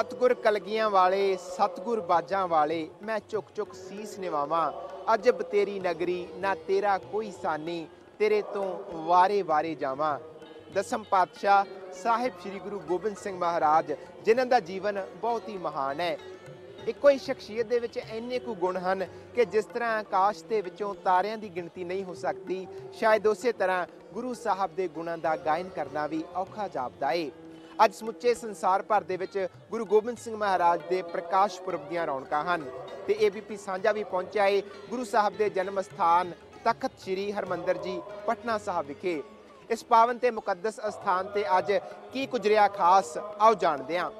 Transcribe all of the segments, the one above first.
ਸਤਗੁਰ ਕਲਗੀਆਂ ਵਾਲੇ, ਸਤਗੁਰ ਬਾਜਾਂ ਵਾਲੇ, ਮੈਂ ਚੁੱਕ ਚੁੱਕ ਸੀਸ ਨਿਵਾਵਾਂ। ਅਜਬ ਤੇਰੀ ਨਗਰੀ, ਨਾ ਤੇਰਾ ਕੋਈ ਸਾਨੀ, ਤੇਰੇ ਤੋਂ ਵਾਰੇ ਵਾਰੇ ਜਾਵਾਂ। ਦਸਮ ਪਾਤਸ਼ਾਹ ਸਾਹਿਬ ਸ੍ਰੀ ਗੁਰੂ ਗੋਬਿੰਦ ਸਿੰਘ ਮਹਾਰਾਜ, ਜਿਨ੍ਹਾਂ ਦਾ ਜੀਵਨ ਬਹੁਤ ਹੀ ਮਹਾਨ ਹੈ। ਇੱਕੋ ਹੀ ਸ਼ਖਸੀਅਤ ਦੇ ਵਿੱਚ ਇੰਨੇ ਕੁ ਗੁਣ ਹਨ ਕਿ ਜਿਸ ਤਰ੍ਹਾਂ ਆਕਾਸ਼ ਦੇ ਵਿੱਚੋਂ ਤਾਰਿਆਂ ਦੀ ਗਿਣਤੀ ਨਹੀਂ ਹੋ ਸਕਦੀ, ਸ਼ਾਇਦ ਉਸੇ ਤਰ੍ਹਾਂ ਗੁਰੂ ਸਾਹਿਬ ਦੇ ਗੁਣਾਂ ਦਾ ਗਾਇਨ ਕਰਨਾ ਵੀ ਔਖਾ ਜਾਪਦਾ ਏ। ਅੱਜ ਸਮੁੱਚੇ ਸੰਸਾਰ ਭਰ ਦੇ ਵਿੱਚ ਗੁਰੂ ਗੋਬਿੰਦ ਸਿੰਘ ਮਹਾਰਾਜ ਦੇ ਪ੍ਰਕਾਸ਼ ਪੁਰਬ ਦੀਆਂ ਰੌਣਕਾਂ ਹਨ। ਤੇ ਏਬੀਪੀ ਸਾਂਝਾ ਵੀ ਪਹੁੰਚਿਆ ਏ ਗੁਰੂ ਸਾਹਿਬ ਦੇ ਜਨਮ ਸਥਾਨ ਤਖਤ ਸ੍ਰੀ ਹਰਮੰਦਰ ਜੀ, ਪਟਨਾ ਸਾਹਿਬ ਵਿਖੇ। ਇਸ ਪਾਵਨ ਤੇ ਮੁਕੱਦਸ ਅਸਥਾਨ ਤੇ ਅੱਜ ਕੀ ਗੁਜਰਿਆ ਖਾਸ, ਆਓ ਜਾਣਦੇ ਹਾਂ।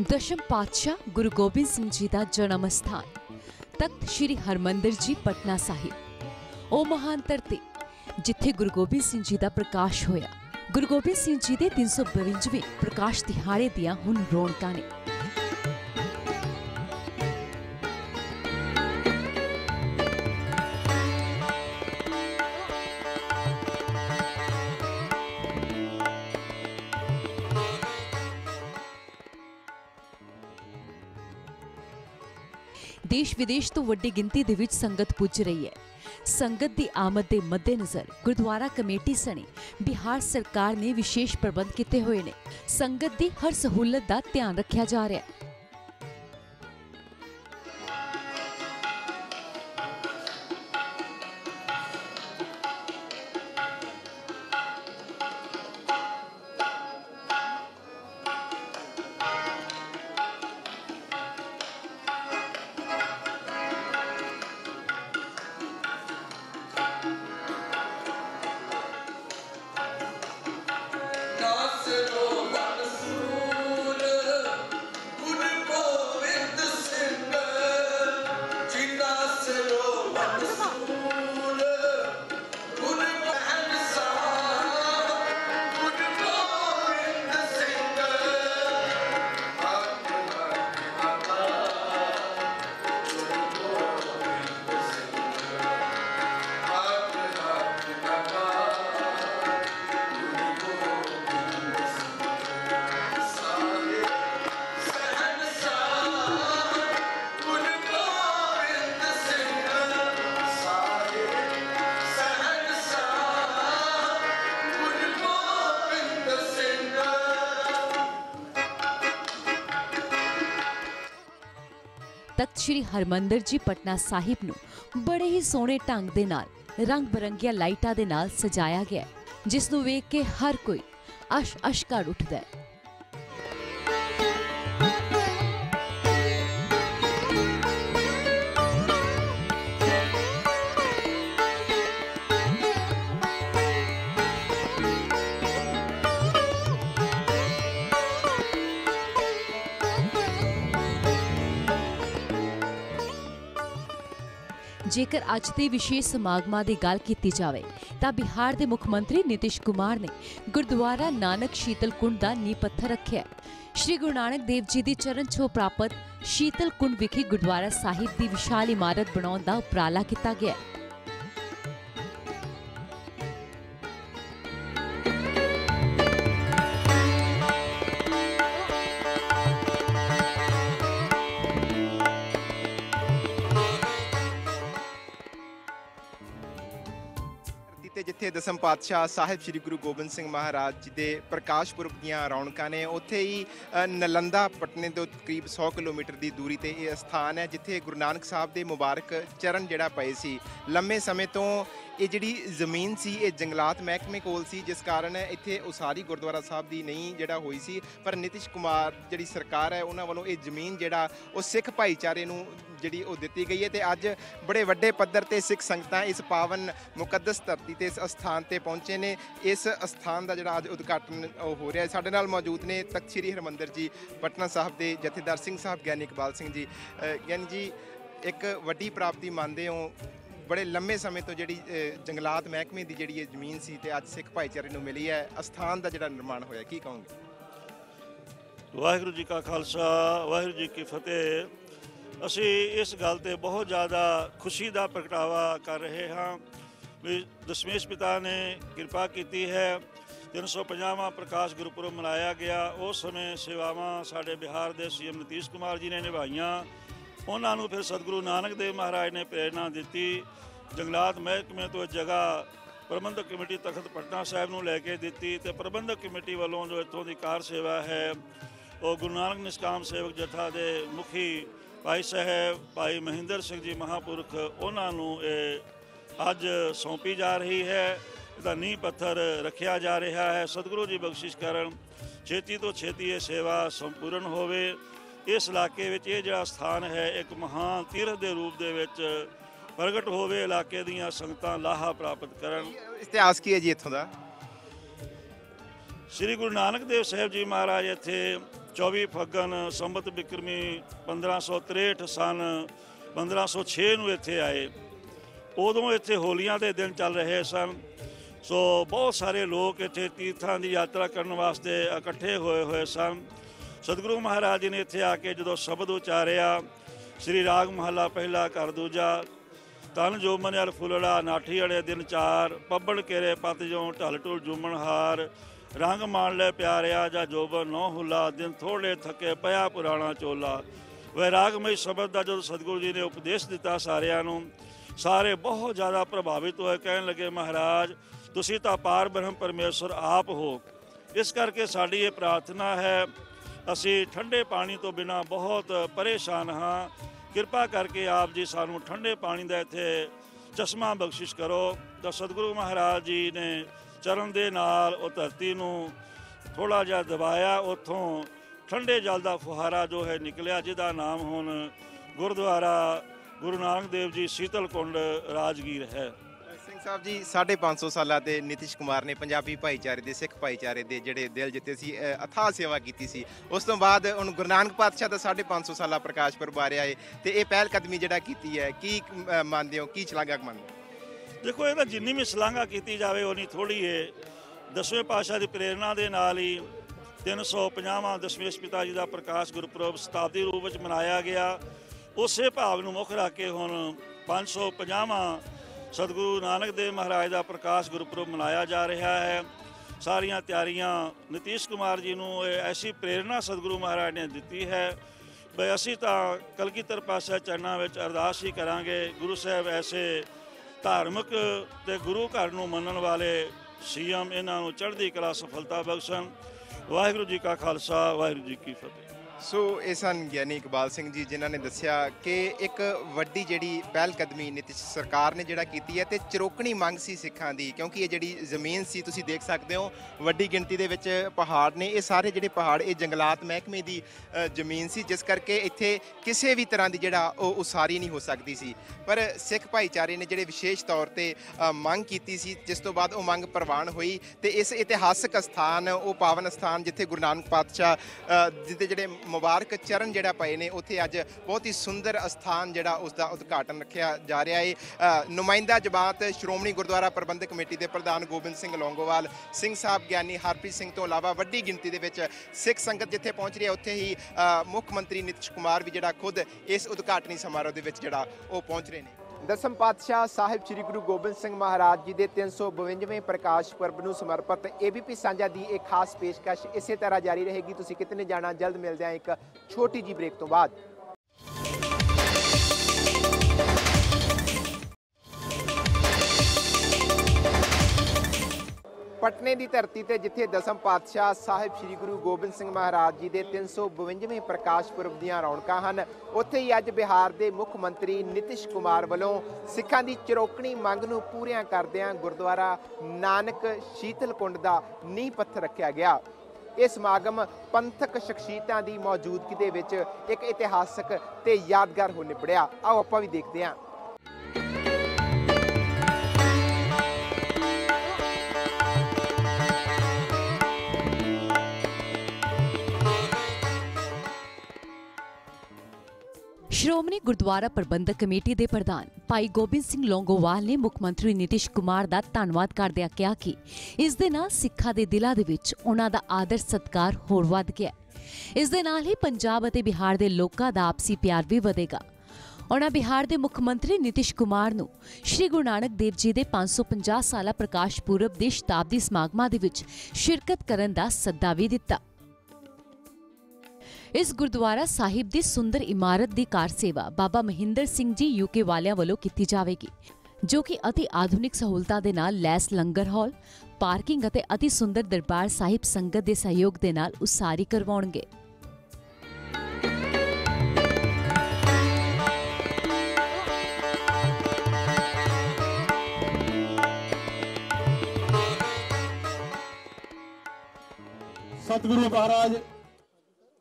ਦਸ਼ਮ ਪਾਤਸ਼ਾਹ ਗੁਰੂ ਗੋਬਿੰਦ ਸਿੰਘ ਜੀ ਦਾ ਜਨਮ ਸਥਾਨ, ਤਖਤ ਸ੍ਰੀ ਹਰਮੰਦਰ ਜੀ, ਪਟਨਾ ਸਾਹਿਬ। ਉਹ ਮਹਾਨ ਧਰਤੀ ਜਿੱਥੇ ਗੁਰੂ ਗੋਬਿੰਦ ਸਿੰਘ ਜੀ ਦਾ ਪ੍ਰਕਾਸ਼ ਹੋਇਆ। ਗੁਰੂ ਗੋਬਿੰਦ ਸਿੰਘ ਜੀ ਦੇ 352ਵੇਂ ਪ੍ਰਕਾਸ਼ ਦਿਹਾੜੇ ਦੀਆਂ ਹੁਣ ਰੌਣਕਾਂ ਨੇ। ਵਿਦੇਸ਼ ਤੋਂ ਵੱਡੀ ਗਿਣਤੀ ਦੇ ਵਿੱਚ ਸੰਗਤ ਪੁੱਜ ਰਹੀ ਹੈ। ਸੰਗਤ ਦੀ ਆਮਦ ਦੇ ਮੱਦੇਨਜ਼ਰ ਗੁਰਦੁਆਰਾ ਕਮੇਟੀ ਸਣੇ ਬਿਹਾਰ ਸਰਕਾਰ ਨੇ ਵਿਸ਼ੇਸ਼ ਪ੍ਰਬੰਧ ਕੀਤੇ ਹੋਏ ਨੇ। ਸੰਗਤ ਦੀ ਹਰ ਸਹੂਲਤ ਦਾ ਧਿਆਨ ਰੱਖਿਆ ਜਾ ਰਿਹਾ ਹੈ। ਸ੍ਰੀ ਹਰਮੰਦਰ ਜੀ ਪਟਨਾ ਸਾਹਿਬ ਨੂੰ ਬੜੇ ਹੀ ਸੋਹਣੇ ਢੰਗ ਦੇ ਨਾਲ ਰੰਗ ਬਰੰਗੀਆਂ ਲਾਈਟਾਂ ਦੇ ਨਾਲ ਸਜਾਇਆ ਗਿਆ ਹੈ, ਜਿਸ ਨੂੰ ਵੇਖ ਕੇ ਹਰ ਕੋਈ ਅਸ਼ ਅਸ਼ ਕਰ ਉੱਠਦਾ ਹੈ। ਜੇਕਰ ਅੱਜ ਦੇ ਵਿਸ਼ੇਸ਼ ਸਮਾਗਮਾਂ ਦੀ ਗੱਲ ਕੀਤੀ ਜਾਵੇ, ਤਾਂ ਬਿਹਾਰ ਦੇ ਮੁੱਖ ਮੰਤਰੀ ਨਿਤਿਸ਼ ਕੁਮਾਰ ਨੇ ਗੁਰਦੁਆਰਾ ਨਾਨਕ ਸ਼ੀਤਲ ਕੁੰਡ ਦਾ ਨੀਂਹ ਪੱਥਰ ਰੱਖਿਆ ਸ਼੍ਰੀ ਗੁਰੂ ਨਾਨਕ ਦੇਵ ਜੀ ਦੀ ਚਰਨ ਛੋਹ ਪ੍ਰਾਪਤ ਸ਼ੀਤਲ ਕੁੰਡ ਵਿਖੇ ਗੁਰਦੁਆਰਾ ਸਾਹਿਬ ਦੀ ਵਿਸ਼ਾਲ ਇਮਾਰਤ ਬਣਾਉਣ ਦਾ ਉਪਰਾਲਾ ਕੀਤਾ ਗਿਆ ਹੈ। ਜਿੱਥੇ ਦਸਮ ਪਾਤਸ਼ਾਹ ਸਾਹਿਬ ਸ੍ਰੀ ਗੁਰੂ ਗੋਬਿੰਦ ਸਿੰਘ ਮਹਾਰਾਜ ਜੀ ਦੇ ਪ੍ਰਕਾਸ਼ ਪੁਰਬ ਦੀਆਂ ਰੌਣਕਾਂ ਨੇ। ਉੱਥੇ ਹੀ ਨਲੰਦਾ ਪਟਨੇ ਤੋਂ ਕਰੀਬ 100 ਕਿਲੋਮੀਟਰ ਦੀ ਦੂਰੀ ਤੇ ਇਹ ਸਥਾਨ ਹੈ, ਜਿੱਥੇ ਗੁਰੂ ਨਾਨਕ ਸਾਹਿਬ ਦੇ ਮੁਬਾਰਕ ਚਰਨ ਜਿਹੜਾ ਪਏ ਸੀ। ਲੰਮੇ ਸਮੇਂ ਤੋਂ ਇਹ ਜਿਹੜੀ ਜ਼ਮੀਨ ਸੀ, ਇਹ ਜੰਗਲਾਤ ਮਹਿਕਮੇ ਕੋਲ ਸੀ, ਜਿਸ ਕਾਰਨ ਇੱਥੇ ਉਸਾਰੀ ਗੁਰਦੁਆਰਾ ਸਾਹਿਬ ਦੀ ਨਹੀਂ ਜਿਹੜਾ ਹੋਈ ਸੀ। ਪਰ ਨਿਤਿਸ਼ ਕੁਮਾਰ ਜਿਹੜੀ ਸਰਕਾਰ ਹੈ, ਉਹਨਾਂ ਵੱਲੋਂ ਇਹ ਜ਼ਮੀਨ ਜਿਹੜਾ, ਉਹ ਸਿੱਖ ਭਾਈਚਾਰੇ ਨੂੰ ਜਿਹੜੀ ਉਹ ਦਿੱਤੀ ਗਈ ਹੈ ਤੇ ਅੱਜ ਬੜੇ ਵੱਡੇ ਪੱਧਰ ਤੇ ਸਿੱਖ ਸੰਗਤਾਂ ਇਸ ਪਾਵਨ ਮੁਕੱਦਸ ਧਰਤੀ ਤੇ ਇਸ ਅਸਥਾਨ ਤੇ ਪਹੁੰਚੇ ਨੇ। ਇਸ ਅਸਥਾਨ ਦਾ ਜਿਹੜਾ ਅੱਜ ਉਦਘਾਟਨ ਉਹ ਹੋ ਰਿਹਾ ਹੈ। ਸਾਡੇ ਨਾਲ ਮੌਜੂਦ ਨੇ ਤਖਤ ਸ੍ਰੀ ਹਰਮੰਦਰ ਜੀ, ਪਟਨਾ ਸਾਹਿਬ ਦੇ ਜਥੇਦਾਰ ਸਿੰਘ ਸਾਹਿਬ ਗਿਆਨੀ ਇਕਬਾਲ ਸਿੰਘ ਜੀ। ਗਿਆਨੀ ਜੀ, ਇੱਕ ਵੱਡੀ ਪ੍ਰਾਪਤੀ ਮੰਨਦੇ ਹੋ। ਬੜੇ ਲੰਮੇ ਸਮੇਂ ਤੋਂ ਜਿਹੜੀ ਜੰਗਲਾਤ ਮਹਿਕਮੇ ਦੀ ਜਿਹੜੀ ਇਹ ਜ਼ਮੀਨ ਸੀ ਤੇ ਅੱਜ ਸਿੱਖ ਭਾਈਚਾਰੇ ਨੂੰ ਮਿਲੀ ਹੈ। ਅਸਥਾਨ ਦਾ ਜਿਹੜਾ ਨਿਰਮਾਣ ਹੋਇਆ, ਕੀ ਕਹੋਗੇ? ਵਾਹਿਗੁਰੂ ਜੀ ਕਾ ਖਾਲਸਾ, ਵਾਹਿਗੁਰੂ ਜੀ ਕੀ ਫਤਿਹ। ਅਸੀਂ ਇਸ ਗੱਲ ਤੇ ਬਹੁਤ ਜ਼ਿਆਦਾ ਖੁਸ਼ੀ ਦਾ ਪ੍ਰਗਟਾਵਾ ਕਰ ਰਹੇ ਹਾਂ। ਵੀ ਦਸ਼ਮੇਸ਼ ਪਿਤਾ ਨੇ ਕਿਰਪਾ ਕੀਤੀ ਹੈ 350ਵਾਂ ਪ੍ਰਕਾਸ਼ ਗੁਰਪੁਰਬ ਮਨਾਇਆ ਗਿਆ। ਉਸ ਸਮੇਂ ਸੇਵਾਵਾਂ ਸਾਡੇ ਬਿਹਾਰ ਦੇ ਸੀਐਮ ਨਤੀਸ਼ ਕੁਮਾਰ ਜੀ ਨੇ ਨਿਭਾਈਆਂ। ਉਹਨਾਂ ਨੂੰ ਫਿਰ ਸਤਿਗੁਰੂ ਨਾਨਕ ਦੇਵ ਮਹਾਰਾਜ ਨੇ ਪ੍ਰੇਰਣਾ ਦਿੱਤੀ। ਜੰਗਲਾਤ ਮਹਿਕਮੇ ਤੋਂ ਇਹ ਜਗ੍ਹਾ ਪ੍ਰਬੰਧਕ ਕਮੇਟੀ ਤਖਤ ਪਟਨਾ ਸਾਹਿਬ ਨੂੰ ਲੈ ਕੇ ਦਿੱਤੀ ਤੇ ਪ੍ਰਬੰਧਕ ਕਮੇਟੀ ਵੱਲੋਂ ਜੋ ਇੱਥੋਂ ਦੀ ਕਾਰ ਸੇਵਾ ਹੈ, ਉਹ ਗੁਰੂ ਨਾਨਕ ਨਿਸ਼ਕਾਮ ਸੇਵਕ ਜਥਾ ਦੇ ਮੁਖੀ ਭਾਈ ਸਾਹਿਬ ਭਾਈ ਮਹਿੰਦਰ ਸਿੰਘ ਜੀ ਮਹਾਪੁਰਖ ਉਹਨਾਂ ਨੂੰ ਇਹ ਅੱਜ ਸੌਂਪੀ ਜਾ ਰਹੀ ਹੈ। ਇਹਦਾ ਨੀਂਹ ਪੱਥਰ ਰੱਖਿਆ ਜਾ ਰਿਹਾ ਹੈ। ਸਤਿਗੁਰੂ ਜੀ ਬਖਸ਼ਿਸ਼ ਕਰਨ। ਛੇਤੀ ਤੋਂ ਛੇਤੀ ਇਹ ਸੇਵਾ ਸੰਪੂਰਨ ਹੋਵੇ। ਇਸ ਇਲਾਕੇ ਵਿੱਚ ਇਹ ਜਿਹੜਾ ਸਥਾਨ ਹੈ ਇੱਕ ਮਹਾਨ ਤੀਰਥ ਦੇ ਰੂਪ ਦੇ ਵਿੱਚ ਪ੍ਰਗਟ ਹੋਵੇ। ਇਲਾਕੇ ਦੀਆਂ ਸੰਗਤਾਂ ਲਾਹਾ ਪ੍ਰਾਪਤ ਕਰਨ। ਇਤਿਹਾਸ ਕੀ ਹੈ ਜੀ ਇੱਥੋਂ ਦਾ? ਸ੍ਰੀ ਗੁਰੂ ਨਾਨਕ ਦੇਵ ਸਾਹਿਬ ਜੀ ਮਹਾਰਾਜ ਇੱਥੇ 24 ਫੱਗਣ ਸੰਬਤ ਬਿਕਰਮੀ 1563 ਸਨ 1506 ਨੂੰ ਇੱਥੇ ਆਏ। ਉਦੋਂ ਇੱਥੇ ਹੋਲੀਆਂ ਦੇ ਦਿਨ ਚੱਲ ਰਹੇ ਸਨ। ਸੋ ਬਹੁਤ ਸਾਰੇ ਲੋਕ ਇੱਥੇ ਤੀਰਥਾਂ ਦੀ ਯਾਤਰਾ ਕਰਨ ਵਾਸਤੇ ਇਕੱਠੇ ਹੋਏ ਹੋਏ ਸਨ। ਸਤਿਗੁਰੂ ਮਹਾਰਾਜ ਜੀ ਨੇ ਇੱਥੇ ਆ ਕੇ ਜਦੋਂ ਸ਼ਬਦ ਉਚਾਰਿਆ, ਸ੍ਰੀ ਰਾਗ ਮਹੱਲਾ ਪਹਿਲਾ ਘਰ ਦੂਜਾ, ਤਨ ਜੋ ਮਨਿਆਰ ਫੁੱਲੜਾ ਨਾਠੀ ਅੜੇ ਦਿਨ ਚਾਰ, ਪੱਬਣ ਕੇਰੇ ਪਤ ਜੋ ਢਲ ਢੁਲ ਜੁਮਣ ਹਾਰ ਰੰਗ ਮਾਣ ਲੈ ਪਿਆਰਿਆ, ਜਾਂ ਜੋਬਨ ਨੋ ਹੁਲਾ, ਦਿਨ ਥੋੜੇ ਥੱਕੇ ਪਿਆ ਪੁਰਾਣਾ ਚੋਲਾ। ਵੈਰਾਗਮਈ ਸ਼ਬਦ ਦਾ ਜਦੋਂ ਸਤਿਗੁਰੂ ਜੀ ਨੇ ਉਪਦੇਸ਼ ਦਿੱਤਾ ਸਾਰਿਆਂ ਨੂੰ, ਸਾਰੇ ਬਹੁਤ ਜ਼ਿਆਦਾ ਪ੍ਰਭਾਵਿਤ ਹੋਏ, ਕਹਿਣ ਲੱਗੇ, ਮਹਾਰਾਜ, ਤੁਸੀਂ ਤਾਂ ਪਾਰ ਬ੍ਰਹਮ ਪਰਮੇਸ਼ਰ ਆਪ ਹੋ। ਇਸ ਕਰਕੇ ਸਾਡੀ ਇਹ ਪ੍ਰਾਰਥਨਾ ਹੈ, ਅਸੀਂ ਠੰਡੇ ਪਾਣੀ ਤੋਂ ਬਿਨਾ ਬਹੁਤ ਪਰੇਸ਼ਾਨ ਹਾਂ। ਕਿਰਪਾ ਕਰਕੇ ਆਪ ਜੀ ਸਾਨੂੰ ਠੰਡੇ ਪਾਣੀ ਦਾ ਇੱਥੇ ਚਸ਼ਮਾ ਬਖਸ਼ਿਸ਼ ਕਰੋ। ਤਾਂ ਸਤਿਗੁਰੂ ਮਹਾਰਾਜ ਜੀ ਨੇ ਚਰਨ ਦੇ ਨਾਲ ਉਹ ਧਰਤੀ ਨੂੰ ਥੋੜਾ ਜਿਹਾ ਦਬਾਇਆ ਉੱਥੋਂ ਠੰਡੇ ਜਲ ਦਾ ਫੁਹਾਰਾ ਜੋ ਹੈ ਨਿਕਲਿਆ ਜਿਹਦਾ ਨਾਮ ਹੁਣ ਗੁਰਦੁਆਰਾ ਗੁਰੂ ਨਾਨਕ ਦੇਵ ਜੀ ਸੀਤਲ ਕੁੰਡ ਰਾਜਗੀਰ ਹੈ। ਸਿੰਘ ਸਾਹਿਬ ਜੀ 550 ਸਾਲਾਂ ਤੇ ਨਿਤਿਸ਼ ਕੁਮਾਰ ਨੇ ਪੰਜਾਬੀ ਭਾਈਚਾਰੇ ਦੇ ਸਿੱਖ ਭਾਈਚਾਰੇ ਦੇ ਜਿਹੜੇ ਦਿਲ ਜਿੱਤੇ ਸੀ ਅ, ਅਥਾਹ ਸੇਵਾ ਕੀਤੀ ਸੀ। ਉਸ ਤੋਂ ਬਾਅਦ ਹੁਣ ਗੁਰੂ ਨਾਨਕ ਪਾਤਸ਼ਾਹ ਦਾ 550 ਸਾਲਾ ਪ੍ਰਕਾਸ਼ ਪੁਰਬ ਆ ਰਿਹਾ ਏ। ਤੇ ਇਹ ਪਹਿਲ ਕਦਮੀ ਜਿਹੜਾ ਕੀਤੀ ਹੈ ਕੀ ਮੰਨਦੇ ਹੋ ਕੀ ਸ਼ਲਾਘਾ ਮੰਨਦੇ ਹੋ? ਦੇਖੋ ਇਹਦਾ ਜਿੰਨੀ ਵੀ ਸ਼ਲਾਘਾ ਕੀਤੀ ਜਾਵੇ, ਉਨੀ ਥੋੜੀ ਏ। ਦਸਵੇਂ ਪਾਤਸ਼ਾਹ ਦੀ ਪ੍ਰੇਰਣਾ ਦੇ ਨਾਲ ਹੀ 350ਵਾਂ ਦਸਵੇਂ ਪਿਤਾ ਜੀ ਦਾ ਪ੍ਰਕਾਸ਼ ਗੁਰਪੁਰਬ ਸ਼ਤਾਬਦੀ ਰੂਪ ਵਿੱਚ ਮਨਾਇਆ ਗਿਆ। ਉਸੇ ਭਾਵ ਨੂੰ ਮੁੱਖ ਰੱਖ ਕੇ ਹੁਣ 550ਵਾਂ ਸਤਿਗੁਰੂ ਨਾਨਕ ਦੇਵ ਮਹਾਰਾਜ ਦਾ ਪ੍ਰਕਾਸ਼ ਗੁਰਪੁਰਬ ਮਨਾਇਆ ਜਾ ਰਿਹਾ ਹੈ। ਸਾਰੀਆਂ ਤਿਆਰੀਆਂ ਨਤੀਸ਼ ਕੁਮਾਰ ਜੀ ਨੂੰ ਐਸੀ ਪ੍ਰੇਰਣਾ ਸਤਿਗੁਰੂ ਮਹਾਰਾਜ ਨੇ ਦਿੱਤੀ ਹੈ। ਬਈ ਅਸੀਂ ਤਾਂ ਕਲਗੀਧਰ ਪਾਤਸ਼ਾਹ ਚਰਨਾਂ ਵਿੱਚ ਅਰਦਾਸ ਹੀ ਕਰਾਂਗੇ। ਗੁਰੂ ਸਾਹਿਬ ਐਸੇ ਧਾਰਮਿਕ ਤੇ ਗੁਰੂ ਘਰ ਨੂੰ ਮੰਨਣ ਵਾਲੇ ਸੀਐਮ ਇਹਨਾਂ ਨੂੰ ਚੜ੍ਹਦੀ ਕਲਾ ਸਫਲਤਾ ਬਖਸ਼ਣ। ਵਾਹਿਗੁਰੂ ਜੀ ਕਾ ਖਾਲਸਾ, ਵਾਹਿਗੁਰੂ ਜੀ ਕੀ ਫਤਿਹ। ਸੋ ਇਹ ਸਨ ਗਿਆਨੀ ਇਕਬਾਲ ਸਿੰਘ ਜੀ ਜਿਨ੍ਹਾਂ ਨੇ ਦੱਸਿਆ ਕਿ ਇੱਕ ਵੱਡੀ ਜਿਹੜੀ ਪਹਿਲ ਕਦਮੀ ਨਿਤਿਸ਼ ਸਰਕਾਰ ਨੇ ਜਿਹੜਾ ਕੀਤੀ ਹੈ ਤੇ ਚਰੋਕਣੀ ਮੰਗ ਸੀ ਸਿੱਖਾਂ ਦੀ ਕਿਉਂਕਿ ਇਹ ਜਿਹੜੀ ਜ਼ਮੀਨ ਸੀ ਤੁਸੀਂ ਦੇਖ ਸਕਦੇ ਹੋ ਵੱਡੀ ਗਿਣਤੀ ਦੇ ਵਿੱਚ ਪਹਾੜ ਨੇ ਇਹ ਸਾਰੇ ਜਿਹੜੇ ਪਹਾੜ ਇਹ ਜੰਗਲਾਤ ਮਹਿਕਮੇ ਦੀ ਜ਼ਮੀਨ ਸੀ ਜਿਸ ਕਰਕੇ ਇੱਥੇ ਕਿਸੇ ਵੀ ਤਰ੍ਹਾਂ ਦੀ ਜਿਹੜਾ ਉਹ ਉਸਾਰੀ ਨਹੀਂ ਹੋ ਸਕਦੀ ਸੀ। ਪਰ ਸਿੱਖ ਭਾਈਚਾਰੇ ਨੇ ਜਿਹੜੇ ਵਿਸ਼ੇਸ਼ ਤੌਰ ਤੇ ਮੰਗ ਕੀਤੀ ਸੀ ਜਿਸ ਤੋਂ ਬਾਅਦ ਉਹ ਮੰਗ ਪ੍ਰਵਾਨ ਹੋਈ ਤੇ ਇਸ ਇਤਿਹਾਸਕ ਸਥਾਨ ਉਹ ਪਾਵਨ ਸਥਾਨ ਜਿੱਥੇ ਗੁਰੂ ਨਾਨਕ ਪਾਤਸ਼ਾਹ ਅ, ਦੇ ਜਿਹੜੇ ਮੁਬਾਰਕ ਚਰਨ ਜਿਹੜਾ ਪਏ ਨੇ, ਉੱਥੇ ਅੱਜ ਬਹੁਤ ਹੀ ਸੁੰਦਰ ਅਸਥਾਨ ਜਿਹੜਾ ਉਸ ਦਾ ਉਦਘਾਟਨ ਰੱਖਿਆ ਜਾ ਰਿਹਾ ਹੈ ਨੁਮਾਇੰਦਾ ਜਮਾਤ ਸ਼੍ਰੋਮਣੀ ਗੁਰਦੁਆਰਾ ਪ੍ਰਬੰਧਕ ਕਮੇਟੀ ਦੇ ਪ੍ਰਧਾਨ ਗੋਬਿੰਦ ਸਿੰਘ ਲੌਂਗੋਵਾਲ, ਸਿੰਘ ਸਾਹਿਬ ਗਿਆਨੀ ਹਰਪ੍ਰੀਤ ਸਿੰਘ ਤੋਂ ਇਲਾਵਾ ਵੱਡੀ ਗਿਣਤੀ ਦੇ ਵਿੱਚ ਸਿੱਖ ਸੰਗਤ ਜਿੱਥੇ ਪਹੁੰਚ ਰਹੀ ਹੈ, ਉੱਥੇ ਹੀ ਮੁੱਖ ਮੰਤਰੀ ਨਿਤਿਸ਼ ਕੁਮਾਰ ਵੀ ਜਿਹੜਾ ਖੁਦ ਇਸ ਉਦਘਾਟਨੀ ਸਮਾਰੋਹ ਦੇ ਵਿੱਚ ਜਿਹੜਾ ਉਹ ਪਹੁੰਚ ਰਹੇ ਨੇ। ਦਸਮ ਪਾਤਸ਼ਾਹ ਸਾਹਿਬ ਸ੍ਰੀ ਗੁਰੂ ਗੋਬਿੰਦ ਸਿੰਘ ਮਹਾਰਾਜ ਜੀ ਦੇ 352ਵੇਂ ਪ੍ਰਕਾਸ਼ ਪਰਬ ਨੂੰ ਸਮਰਪਿਤ ਏਬੀਪੀ ਸਾਂਝਾ ਦੀ ਇੱਕ ਖਾਸ ਪੇਸ਼ਕਸ਼ ਇਸੇ ਤਰ੍ਹਾਂ ਜਾਰੀ ਰਹੇਗੀ। ਤੁਸੀਂ ਕਿਤਨੇ ਜਾਣਾ, ਜਲਦ ਮਿਲਦੇ ਹਾਂ ਇੱਕ ਛੋਟੀ ਜੀ ਬ੍ਰੇਕ ਤੋਂ ਬਾਅਦ। ਪਟਨੇ ਦੀ ਧਰਤੀ ਤੇ ਜਿੱਥੇ ਦਸਮ ਪਾਤਸ਼ਾਹ ਸਾਹਿਬ ਸ੍ਰੀ ਗੁਰੂ ਗੋਬਿੰਦ ਸਿੰਘ ਮਹਾਰਾਜ ਜੀ ਦੇ 352ਵੇਂ ਪ੍ਰਕਾਸ਼ ਪੁਰਬ ਦੀਆਂ ਰੌਣਕਾਂ ਹਨ, ਉੱਥੇ ਹੀ ਅੱਜ ਬਿਹਾਰ ਦੇ ਮੁੱਖ ਮੰਤਰੀ ਨਿਤਿਸ਼ ਕੁਮਾਰ ਵੱਲੋਂ ਸਿੱਖਾਂ ਦੀ ਚਰੋਕਣੀ ਮੰਗ ਨੂੰ ਪੂਰੀਆਂ ਕਰਦਿਆਂ ਗੁਰਦੁਆਰਾ ਨਾਨਕ ਸ਼ੀਤਲ ਕੁੰਡ ਦਾ ਨੀਂਹ ਪੱਥਰ ਰੱਖਿਆ ਗਿਆ। ਇਹ ਸਮਾਗਮ ਪੰਥਕ ਸ਼ਖਸੀਅਤਾਂ ਦੀ ਮੌਜੂਦਗੀ ਦੇ ਵਿੱਚ ਇੱਕ ਇਤਿਹਾਸਕ ਤੇ ਯਾਦਗਾਰ ਹੋ ਨਿਬੜਿਆ। ਆਓ ਆਪਾਂ ਵੀ ਦੇਖਦੇ ਹਾਂ। ਸ਼੍ਰੋਮਣੀ ਗੁਰਦੁਆਰਾ ਪ੍ਰਬੰਧਕ ਕਮੇਟੀ ਦੇ ਪ੍ਰਧਾਨ ਭਾਈ ਗੋਬਿੰਦ ਸਿੰਘ ਲੌਂਗੋਵਾਲ ਨੇ ਮੁੱਖ ਮੰਤਰੀ ਨਿਤਿਸ਼ ਕੁਮਾਰ ਦਾ ਧੰਨਵਾਦ ਕਰਦਿਆਂ ਕਿਹਾ ਕਿ ਇਸ ਦੇ ਨਾਲ ਸਿੱਖਾਂ ਦੇ ਦਿਲਾਂ ਦੇ ਵਿੱਚ ਉਹਨਾਂ ਦਾ ਆਦਰ ਸਤਕਾਰ ਹੋਰ ਵੱਧ ਗਿਆ ਇਸ ਦੇ ਨਾਲ ਹੀ ਪੰਜਾਬ ਅਤੇ ਬਿਹਾਰ ਦੇ ਲੋਕਾਂ ਦਾ ਆਪਸੀ ਪਿਆਰ ਵੀ ਵਧੇਗਾ। ਉਹਨਾਂ ਬਿਹਾਰ ਦੇ ਮੁੱਖ ਮੰਤਰੀ ਨਿਤਿਸ਼ ਕੁਮਾਰ ਨੂੰ ਸ੍ਰੀ ਗੁਰੂ ਨਾਨਕ ਦੇਵ ਜੀ ਦੇ 550 ਸਾਲਾ ਪ੍ਰਕਾਸ਼ ਪੁਰਬ ਦੇ ਸ਼ਤਾਬਦੀ ਸਮਾਗਮਾਂ ਦੇ ਵਿੱਚ ਸ਼ਿਰਕਤ ਕਰਨ ਦਾ ਸੱਦਾ ਵੀ ਦਿੱਤਾ। ਇਸ ਗੁਰਦੁਆਰਾ ਸਾਹਿਬ ਦੀ ਸੁੰਦਰ ਇਮਾਰਤ ਦੀ ਕਾਰ ਸੇਵਾ ਬਾਬਾ ਮਹਿੰਦਰ ਸਿੰਘ ਜੀ ਯੂਕੇ ਵਾਲਿਆਂ ਵੱਲੋਂ ਕੀਤੀ ਜਾਵੇਗੀ, ਜੋ ਕਿ ਅਤੀ ਆਧੁਨਿਕ ਸਹੂਲਤਾਂ ਦੇ ਨਾਲ ਲੈਸ ਲੰਗਰ ਹਾਲ, ਪਾਰਕਿੰਗ ਅਤੇ ਅਤੀ ਸੁੰਦਰ ਦਰਬਾਰ ਸਾਹਿਬ ਸੰਗਤ ਦੇ ਸਹਿਯੋਗ ਦੇ ਨਾਲ ਉਸਾਰੀ ਕਰਵਾਉਣਗੇ। ਸਤਿਗੁਰੂ ਮਹਾਰਾਜ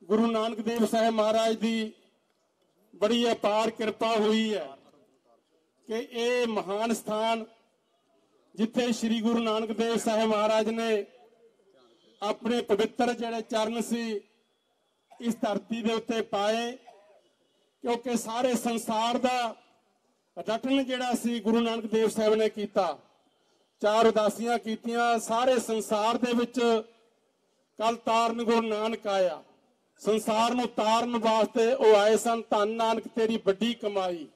ਗੁਰੂ ਨਾਨਕ ਦੇਵ ਸਾਹਿਬ ਮਹਾਰਾਜ ਦੀ ਬੜੀ ਅਪਾਰ ਕਿਰਪਾ ਹੋਈ ਹੈ ਕਿ ਇਹ ਮਹਾਨ ਸਥਾਨ ਜਿੱਥੇ ਸ੍ਰੀ ਗੁਰੂ ਨਾਨਕ ਦੇਵ ਸਾਹਿਬ ਮਹਾਰਾਜ ਨੇ ਆਪਣੇ ਪਵਿੱਤਰ ਜਿਹੜੇ ਚਰਨ ਸੀ, ਇਸ ਧਰਤੀ ਦੇ ਉੱਤੇ ਪਾਏ, ਕਿਉਂਕਿ ਸਾਰੇ ਸੰਸਾਰ ਦਾ ਰਟਨ ਜਿਹੜਾ ਸੀ ਗੁਰੂ ਨਾਨਕ ਦੇਵ ਸਾਹਿਬ ਨੇ ਕੀਤਾ। ਚਾਰ ਉਦਾਸੀਆਂ ਕੀਤੀਆਂ, ਸਾਰੇ ਸੰਸਾਰ ਦੇ ਵਿੱਚ ਕਲ ਤਾਰਨ ਗੁਰੂ ਨਾਨਕ ਆਇਆ। ਸੰਸਾਰ ਨੂੰ ਤਾਰਨ ਵਾਸਤੇ ਉਹ ਆਏ ਸਨ, ਧੰਨ ਨਾਨਕ, ਤੇਰੀ ਵੱਡੀ ਕਮਾਈ,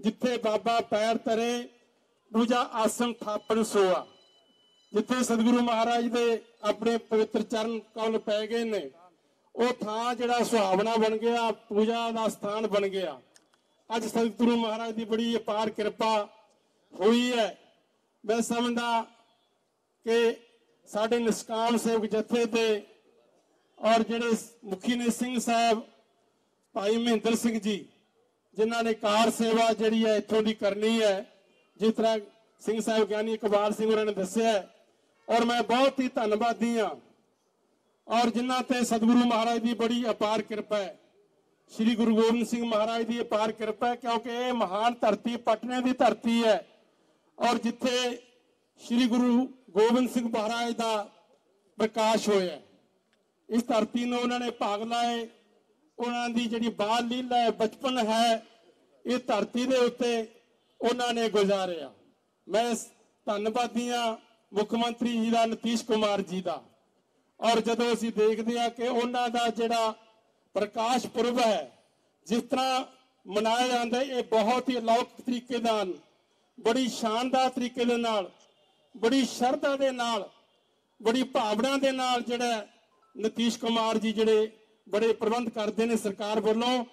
ਜਿੱਥੇ ਬਾਬਾ ਪੈਰ ਤਰੇ ਦੂਜਾ ਆਸਨ ਥਾਪਣ ਸੋਆ। ਜਿੱਥੇ ਸਤਿਗੁਰੂ ਮਹਾਰਾਜ ਦੇ ਆਪਣੇ ਪਵਿੱਤਰ ਚਰਨ ਕੌਲ ਪੈ ਗਏ ਨੇ, ਉਹ ਥਾਂ ਜਿਹੜਾ ਸੁਹਾਵਣਾ ਬਣ ਗਿਆ, ਪੂਜਾ ਦਾ ਸਥਾਨ ਬਣ ਗਿਆ। ਅੱਜ ਸਤਿਗੁਰੂ ਮਹਾਰਾਜ ਦੀ ਬੜੀ ਅਪਾਰ ਕਿਰਪਾ ਹੋਈ ਹੈ। ਮੈਂ ਸਮਝਦਾ ਕਿ ਸਾਡੇ ਨਿਸਕਾਮ ਸੇਵਕ ਜਥੇ ਤੇ ਔਰ ਜਿਹੜੇ ਮੁਖੀ ਨੇ ਸਿੰਘ ਸਾਹਿਬ, ਭਾਈ ਮਹਿੰਦਰ ਸਿੰਘ ਜੀ, ਜਿਨ੍ਹਾਂ ਨੇ ਕਾਰ ਸੇਵਾ ਜਿਹੜੀ ਹੈ ਇੱਥੋਂ ਦੀ ਕਰਨੀ ਹੈ, ਜਿਸ ਤਰ੍ਹਾਂ ਸਿੰਘ ਸਾਹਿਬ ਗਿਆਨੀ ਇਕਬਾਲ ਸਿੰਘ ਹੋਰਾਂ ਨੇ ਦੱਸਿਆ ਔਰ ਮੈਂ ਬਹੁਤ ਹੀ ਧੰਨਵਾਦੀ ਹਾਂ। ਔਰ ਜਿਨ੍ਹਾਂ ਤੇ ਸਤਿਗੁਰੂ ਮਹਾਰਾਜ ਦੀ ਬੜੀ ਅਪਾਰ ਕਿਰਪਾ ਹੈ, ਸ੍ਰੀ ਗੁਰੂ ਗੋਬਿੰਦ ਸਿੰਘ ਮਹਾਰਾਜ ਦੀ ਅਪਾਰ ਕਿਰਪਾ ਹੈ, ਕਿਉਂਕਿ ਇਹ ਮਹਾਨ ਧਰਤੀ, ਪਟਨੇ ਦੀ ਧਰਤੀ ਹੈ। ਔਰ ਜਿੱਥੇ ਸ੍ਰੀ ਗੁਰੂ ਗੋਬਿੰਦ ਸਿੰਘ ਮਹਾਰਾਜ ਦਾ ਪ੍ਰਕਾਸ਼ ਹੋਇਆ ਇਸ ਧਰਤੀ ਨੂੰ ਉਹਨਾਂ ਨੇ ਭਾਗ ਲਾਏ। ਉਹਨਾਂ ਦੀ ਜਿਹੜੀ ਬਾਲ ਲੀਲਾ ਹੈ, ਬਚਪਨ ਹੈ, ਇਹ ਧਰਤੀ ਦੇ ਉੱਤੇ ਉਹਨਾਂ ਨੇ ਗੁਜ਼ਾਰਿਆ। ਮੈਂ ਧੰਨਵਾਦੀ ਹਾਂ ਮੁੱਖ ਮੰਤਰੀ ਜੀ ਦਾ, ਨਤੀਸ਼ ਕੁਮਾਰ ਜੀ ਦਾ। ਔਰ ਜਦੋਂ ਅਸੀਂ ਦੇਖਦੇ ਹਾਂ ਕਿ ਉਹਨਾਂ ਦਾ ਜਿਹੜਾ ਪ੍ਰਕਾਸ਼ ਪੁਰਬ ਹੈ, ਜਿਸ ਤਰ੍ਹਾਂ ਮਨਾਇਆ ਜਾਂਦਾ, ਇਹ ਬਹੁਤ ਹੀ ਅਲੌਕਿਕ ਤਰੀਕੇ ਨਾਲ, ਬੜੀ ਸ਼ਾਨਦਾਰ ਤਰੀਕੇ ਦੇ ਨਾਲ, ਬੜੀ ਸ਼ਰਧਾ ਦੇ ਨਾਲ, ਬੜੀ ਭਾਵਨਾ ਦੇ ਨਾਲ ਜਿਹੜਾ ਨਤੀਸ਼ ਕੁਮਾਰ ਜੀ ਜਿਹੜੇ ਬੜੇ ਪ੍ਰਬੰਧ ਕਰਦੇ ਨੇ ਸਰਕਾਰ ਵੱਲੋਂ,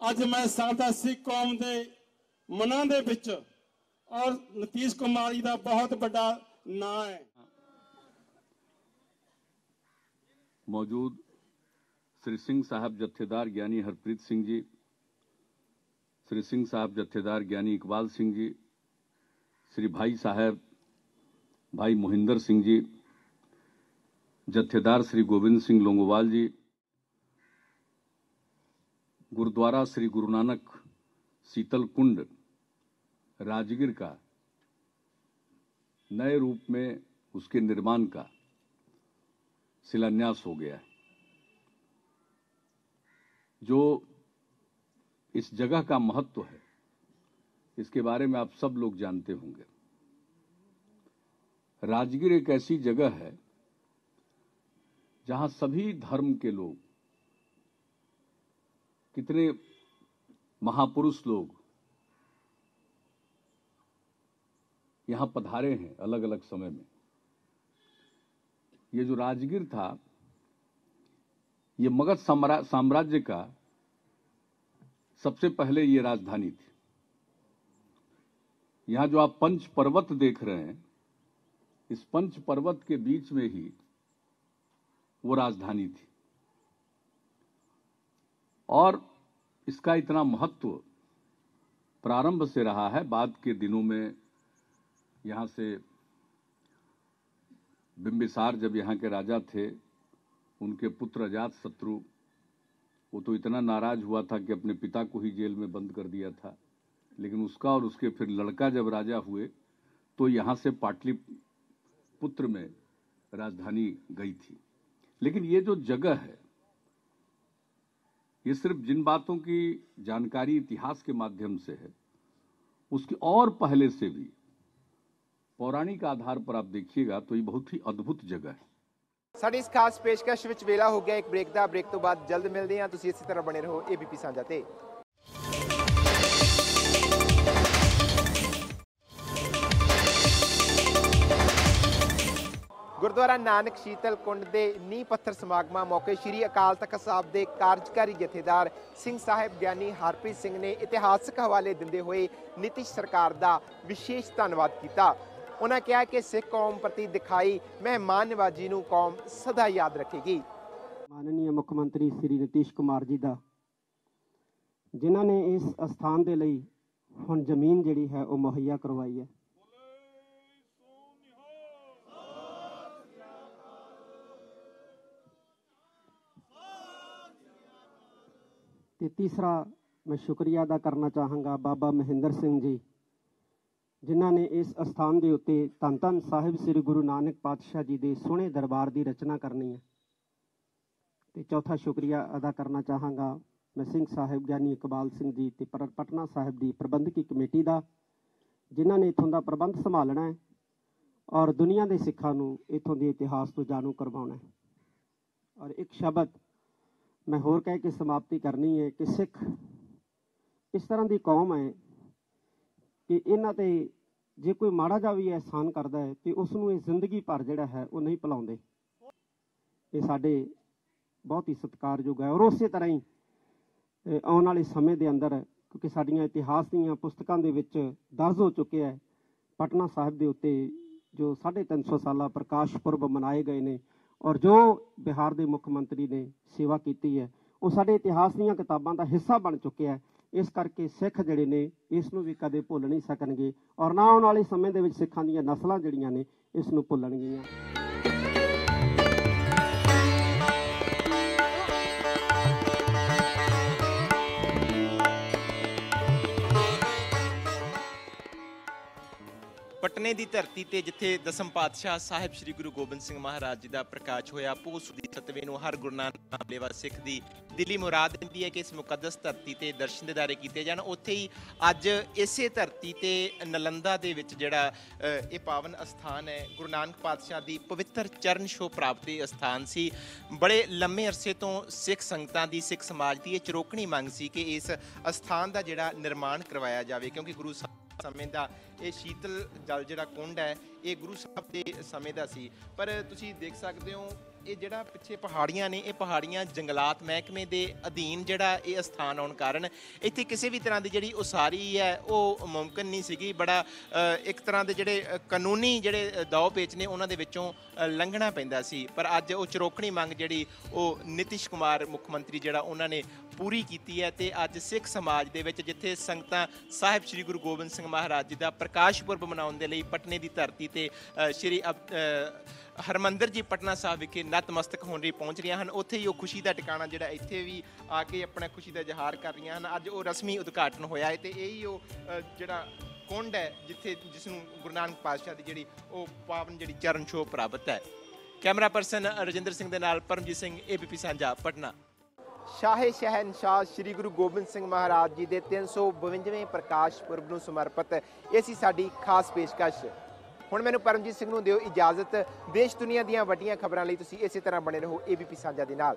ਅੱਜ ਮੈਂ ਸਾਡਾ ਸਿੱਖ ਕੌਮ ਦੇ ਮਨਾਂ ਦੇ ਵਿੱਚ ਔਰ ਨਤੀਸ਼ ਕੁਮਾਰ ਜੀ ਦਾ ਬਹੁਤ ਵੱਡਾ ਨਾਂ ਹੈ। ਮੌਜੂਦ ਸ੍ਰੀ ਸਿੰਘ ਸਾਹਿਬ ਜਥੇਦਾਰ ਗਿਆਨੀ ਹਰਪ੍ਰੀਤ ਸਿੰਘ ਜੀ, ਸ੍ਰੀ ਸਿੰਘ ਸਾਹਿਬ ਜਥੇਦਾਰ ਗਿਆਨੀ ਇਕਬਾਲ ਸਿੰਘ ਜੀ, ਸ੍ਰੀ ਭਾਈ ਸਾਹਿਬ, ਭਾਈ ਮੋਹਿੰਦਰ ਸਿੰਘ ਜੀ जत्थेदार श्री गोविंद सिंह लोंगोवाल जी, गुरुद्वारा श्री गुरु नानक शीतल कुंड राजगीर का, नए रूप में उसके निर्माण का शिलान्यास हो गया है। जो इस जगह का महत्व है, इसके बारे में आप सब लोग जानते होंगे। राजगीर एक ऐसी जगह है जहाँ सभी धर्म के लोग, कितने महापुरुष लोग यहाँ पधारे हैं अलग अलग समय में। ये जो राजगीर था, ये मगध साम्राज्य का सबसे पहले ये राजधानी थी। यहाँ जो आप पंच पर्वत देख रहे हैं, इस पंच पर्वत के बीच में ही वो राजधानी थी। और इसका इतना महत्व प्रारंभ से रहा है, बाद के दिनों में यहाँ से बिंबिसार जब यहाँ के राजा थे, उनके पुत्र अजात शत्रु वो तो इतना नाराज़ हुआ था कि अपने पिता को ही जेल में बंद कर दिया था। लेकिन उसका और उसके फिर लड़का जब राजा हुए तो यहाँ से पाटलिपुत्र में राजधानी गई थी। लेकिन ये जो जगह है ये सिर्फ जिन बातों की जानकारी इतिहास के माध्यम से है उसकी और पहले से भी पौराणिक आधार पर आप देखिएगा तो ये बहुत ही अद्भुत जगह है ਸਾਡੀ ਇਸ ਖਾਸ ਪੇਸ਼ਕਸ਼ ਵਿੱਚ ਵੇਲਾ ਹੋ ਗਿਆ ਇੱਕ ਬ੍ਰੇਕ ਦਾ ਬ੍ਰੇਕ ਤੋਂ ਬਾਅਦ ਜਲਦ ਮਿਲਦੇ ਹਾਂ ਤੁਸੀਂ ਇਸੇ ਤਰ੍ਹਾਂ ਬਣੇ ਰਹੋ ਏਬੀਪੀ ਸਾਂਝਾ ਤੇ ਗੁਰਦੁਆਰਾ ਨਾਨਕ ਸ਼ੀਤਲ ਕੁੰਡ ਦੇ ਨੀਂਹ ਪੱਥਰ ਸਮਾਗਮਾਂ ਮੌਕੇ ਸ੍ਰੀ ਅਕਾਲ ਤਖਤ ਸਾਹਿਬ ਦੇ ਕਾਰਜਕਾਰੀ ਜਥੇਦਾਰ ਸਿੰਘ ਸਾਹਿਬ ਗਿਆਨੀ ਹਰਪ੍ਰੀਤ ਸਿੰਘ ਨੇ ਇਤਿਹਾਸਕ ਹਵਾਲੇ ਦਿੰਦੇ ਹੋਏ ਨਿਤਿਸ਼ ਸਰਕਾਰ ਦਾ ਵਿਸ਼ੇਸ਼ ਧੰਨਵਾਦ ਕੀਤਾ। ਉਹਨਾਂ ਕਿਹਾ ਕਿ ਸਿੱਖ ਕੌਮ ਪ੍ਰਤੀ ਦਿਖਾਈ ਮਹਿਮਾਨ ਨਿਵਾਜੀ ਨੂੰ ਕੌਮ ਸਦਾ ਯਾਦ ਰੱਖੇਗੀ। ਮਾਨਨੀय ਮੁੱਖ ਮੰਤਰੀ ਸ੍ਰੀ ਨਿਤੀਸ਼ ਕੁਮਾਰ ਜੀ ਦਾ, ਜਿਨ੍ਹਾਂ ਨੇ ਇਸ ਅਸਥਾਨ ਦੇ ਲਈ ਹੁਣ ਜ਼ਮੀਨ ਜਿਹੜੀ ਹੈ ਉਹ ਮੁਹੱਈਆ ਕਰਵਾਈ ਹੈ। ਤੇ ਤੀਸਰਾ ਮੈਂ ਸ਼ੁਕਰੀਆ ਅਦਾ ਕਰਨਾ ਚਾਹਾਂਗਾ ਬਾਬਾ ਮਹਿੰਦਰ ਸਿੰਘ ਜੀ, ਜਿਨ੍ਹਾਂ ਨੇ ਇਸ ਅਸਥਾਨ ਦੇ ਉੱਤੇ ਧੰਨ ਧੰਨ ਸਾਹਿਬ ਸ੍ਰੀ ਗੁਰੂ ਨਾਨਕ ਪਾਤਸ਼ਾਹ ਜੀ ਦੇ ਸੋਹਣੇ ਦਰਬਾਰ ਦੀ ਰਚਨਾ ਕਰਨੀ ਹੈ। ਤੇ ਚੌਥਾ ਸ਼ੁਕਰੀਆ ਅਦਾ ਕਰਨਾ ਚਾਹਾਂਗਾ ਮੈਂ ਸਿੰਘ ਸਾਹਿਬ ਗਿਆਨੀ ਇਕਬਾਲ ਸਿੰਘ ਜੀ ਤੇ ਪਰ- ਪਟਨਾ ਸਾਹਿਬ ਦੀ ਪ੍ਰਬੰਧਕੀ ਕਮੇਟੀ ਦਾ, ਜਿਨ੍ਹਾਂ ਨੇ ਇਥੋਂ ਦਾ ਪ੍ਰਬੰਧ ਸੰਭਾਲਣਾ ਹੈ ਔਰ ਦੁਨੀਆ ਦੇ ਸਿੱਖਾਂ ਨੂੰ ਇਥੋਂ ਦੇ ਇਤਿਹਾਸ ਤੋਂ ਜਾਣੂ ਕਰਵਾਉਣਾ ਹੈ। ਔਰ ਇੱਕ ਸ਼ਬਦ ਮੈਂ ਹੋਰ ਕਹਿ ਕੇ ਸਮਾਪਤੀ ਕਰਨੀ ਹੈ ਕਿ ਸਿੱਖ ਇਸ ਤਰ੍ਹਾਂ ਦੀ ਕੌਮ ਹੈ ਕਿ ਇਹਨਾਂ ਤੇ ਜੇ ਕੋਈ ਮਾੜਾ ਜਾ ਵੀ ਅਹਿਸਾਨ ਕਰਦਾ ਹੈ ਤੇ ਉਸ ਨੂੰ ਇਹ ਜ਼ਿੰਦਗੀ ਭਰ ਜਿਹੜਾ ਹੈ ਉਹ ਨਹੀਂ ਭੁਲਾਉਂਦੇ। ਇਹ ਸਾਡੇ ਬਹੁਤ ਹੀ ਸਤਿਕਾਰਯੋਗ ਹੈ ਔਰ ਉਸੇ ਤਰ੍ਹਾਂ ਹੀ ਆਉਣ ਵਾਲੇ ਸਮੇਂ ਦੇ ਅੰਦਰ, ਕਿਉਂਕਿ ਸਾਡੀਆਂ ਇਤਿਹਾਸ ਦੀਆਂ ਪੁਸਤਕਾਂ ਦੇ ਵਿੱਚ ਦਰਜ ਹੋ ਚੁੱਕਿਆ ਹੈ, ਪਟਨਾ ਸਾਹਿਬ ਦੇ ਉੱਤੇ ਜੋ 350 ਸਾਲਾ ਪ੍ਰਕਾਸ਼ ਪੁਰਬ ਮਨਾਏ ਗਏ ਨੇ ਔਰ ਜੋ ਬਿਹਾਰ ਦੇ ਮੁੱਖ ਮੰਤਰੀ ਨੇ ਸੇਵਾ ਕੀਤੀ ਹੈ, ਉਹ ਸਾਡੇ ਇਤਿਹਾਸ ਦੀਆਂ ਕਿਤਾਬਾਂ ਦਾ ਹਿੱਸਾ ਬਣ ਚੁੱਕਿਆ ਹੈ। ਇਸ ਕਰਕੇ ਸਿੱਖ ਜਿਹੜੇ ਨੇ, ਇਸ ਨੂੰ ਵੀ ਕਦੇ ਭੁੱਲ ਨਹੀਂ ਸਕਣਗੇ। ਔਰ ਨਾ ਆਉਣ ਵਾਲੇ ਸਮੇਂ ਦੇ ਵਿੱਚ ਸਿੱਖਾਂ ਦੀਆਂ ਨਸਲਾਂ ਜਿਹੜੀਆਂ ਨੇ, ਇਸ ਨੂੰ ਭੁੱਲਣਗੀਆਂ। ਪਟਨੇ ਦੀ ਧਰਤੀ ਤੇ ਜਿੱਥੇ ਦਸਮ ਪਾਤਸ਼ਾਹ ਸਾਹਿਬ ਸ੍ਰੀ ਗੁਰੂ ਗੋਬਿੰਦ ਸਿੰਘ ਮਹਾਰਾਜ ਜੀ ਦਾ ਪ੍ਰਕਾਸ਼ ਹੋਇਆ ਪੋਸ ਦੀ ਸਤਵੇਂ ਨੂੰ ਹਰ ਗੁਰੂ ਨਾਨਕ ਨਾਮ ਲੇਵਾ ਸਿੱਖ ਦੀ ਦਿੱਲੀ ਮੁਰਾਦ ਹੁੰਦੀ ਹੈ ਕਿ ਇਸ ਮੁਕੱਦਸ ਧਰਤੀ ਤੇ ਦਰਸ਼ਨ ਦਿਦਾਰੇ ਕੀਤੇ ਜਾਣ। ਉੱਥੇ ਹੀ ਅੱਜ ਇਸੇ ਧਰਤੀ ਤੇ ਨਲੰਦਾ ਦੇ ਵਿੱਚ ਜਿਹੜਾ ਇਹ ਪਾਵਨ ਅਸਥਾਨ ਹੈ, ਗੁਰੂ ਨਾਨਕ ਪਾਤਸ਼ਾਹ ਦੀ ਪਵਿੱਤਰ ਚਰਨ ਛੋਹ ਪ੍ਰਾਪਤੀ ਅਸਥਾਨ ਸੀ। ਬੜੇ ਲੰਮੇ ਅਰਸੇ ਤੋਂ ਸਿੱਖ ਸੰਗਤਾਂ ਦੀ, ਸਿੱਖ ਸਮਾਜ ਦੀ ਇਹ ਚਰੋਕਣੀ ਮੰਗ ਸੀ ਕਿ ਇਸ ਅਸਥਾਨ ਦਾ ਜਿਹੜਾ ਨਿਰਮਾਣ ਕਰਵਾਇਆ ਜਾਵੇ, ਕਿਉਂਕਿ ਗੁਰੂ ਸਾਹਿਬ ਸਮੇਂ ਦਾ ਇਹ ਸ਼ੀਤਲ ਜਲ ਜਿਹੜਾ ਕੁੰਡ ਹੈ ਇਹ ਗੁਰੂ ਸਾਹਿਬ ਦੇ ਸਮੇਂ ਦਾ ਸੀ। ਪਰ ਤੁਸੀਂ ਦੇਖ ਸਕਦੇ ਹੋ ਇਹ ਜਿਹੜਾ ਪਿੱਛੇ ਪਹਾੜੀਆਂ ਨੇ ਇਹ ਪਹਾੜੀਆਂ ਜੰਗਲਾਤ ਮਹਿਕਮੇ ਦੇ ਅਧੀਨ ਜਿਹੜਾ ਇਹ ਸਥਾਨ ਆਉਣ ਕਾਰਨ ਇੱਥੇ ਕਿਸੇ ਵੀ ਤਰ੍ਹਾਂ ਦੀ ਜਿਹੜੀ ਉਸਾਰੀ ਹੈ ਉਹ ਮੁਮਕਨ ਨਹੀਂ ਸੀਗੀ। ਬੜਾ ਇੱਕ ਤਰ੍ਹਾਂ ਦੇ ਜਿਹੜੇ ਕਾਨੂੰਨੀ ਜਿਹੜੇ ਅ, ਦਾਅ ਪੇਚ ਨੇ ਉਹਨਾਂ ਦੇ ਵਿੱਚੋਂ ਲੰਘਣਾ ਪੈਂਦਾ ਸੀ। ਪਰ ਅੱਜ ਉਹ ਚਰੋਕਣੀ ਮੰਗ ਜਿਹੜੀ ਉਹ ਨਿਤਿਸ਼ ਕੁਮਾਰ ਮੁੱਖ ਮੰਤਰੀ ਜਿਹੜਾ ਉਹਨਾਂ ਨੇ ਪੂਰੀ ਕੀਤੀ ਹੈ ਤੇ ਅੱਜ ਸਿੱਖ ਸਮਾਜ ਦੇ ਵਿੱਚ ਜਿੱਥੇ ਸੰਗਤਾਂ ਸਾਹਿਬ ਸ੍ਰੀ ਗੁਰੂ ਗੋਬਿੰਦ ਸਿੰਘ ਮਹਾਰਾਜ ਜੀ ਦਾ ਪ੍ਰਕਾਸ਼ ਪੁਰਬ ਮਨਾਉਣ ਦੇ ਲਈ ਪਟਨੇ ਦੀ ਧਰਤੀ ਤੇ ਸ੍ਰੀ ਅ, ਹਰਮੰਦਰ ਜੀ ਪਟਨਾ ਸਾਹਿਬ ਵਿਖੇ ਨਤਮਸਤਕ ਹੋਣ ਲਈ ਪਹੁੰਚ ਰਹੀਆਂ ਹਨ। ਉੱਥੇ ਹੀ ਉਹ ਖੁਸ਼ੀ ਦਾ ਟਿਕਾਣਾ ਜਿਹੜਾ ਇੱਥੇ ਵੀ ਆ ਕੇ ਆਪਣਾ ਖੁਸ਼ੀ ਦਾ ਇਜ਼ਹਾਰ ਕਰ ਰਹੀਆਂ ਹਨ। ਅੱਜ ਉਹ ਰਸਮੀ ਉਦਘਾਟਨ ਹੋਇਆ ਹੈ ਤੇ ਇਹੀ ਉਹ ਜਿਹੜਾ ਕੁੰਡ ਹੈ ਜਿੱਥੇ ਜਿਸ ਨੂੰ ਗੁਰੂ ਨਾਨਕ ਪਾਤਸ਼ਾਹ ਦੀ ਜਿਹੜੀ ਉਹ ਪਾਵਨ ਜਿਹੜੀ ਚਰਨ ਛੋਹ ਪ੍ਰਾਪਤ ਹੈ। ਕੈਮਰਾ ਪਰਸਨ ਰਜਿੰਦਰ ਸਿੰਘ ਦੇ ਨਾਲ ਪਰਮਜੀਤ ਸਿੰਘ ਏਬੀਪੀ ਸਾਂਝਾ ਪਟਨਾ। ਸ਼ਾਹੇ ਸ਼ਹਿਨਸ਼ਾਹ ਸ੍ਰੀ ਗੁਰੂ ਗੋਬਿੰਦ ਸਿੰਘ ਮਹਾਰਾਜ ਜੀ ਦੇ 352ਵੇਂ ਪ੍ਰਕਾਸ਼ ਪੁਰਬ ਨੂੰ ਸਮਰਪਿਤ ਇਹ ਸੀ ਸਾਡੀ ਖਾਸ ਪੇਸ਼ਕਸ਼। ਹੁਣ ਮੈਨੂੰ ਪਰਮਜੀਤ ਸਿੰਘ ਨੂੰ ਦਿਓ ਇਜਾਜ਼ਤ। ਦੇਸ਼ ਦੁਨੀਆ ਦੀਆਂ ਵੱਡੀਆਂ ਖਬਰਾਂ ਲਈ ਤੁਸੀਂ ਇਸੇ ਤਰ੍ਹਾਂ ਬਣੇ ਰਹੋ ਏਬੀਪੀ ਸਾਂਝਾ ਦੇ ਨਾਲ।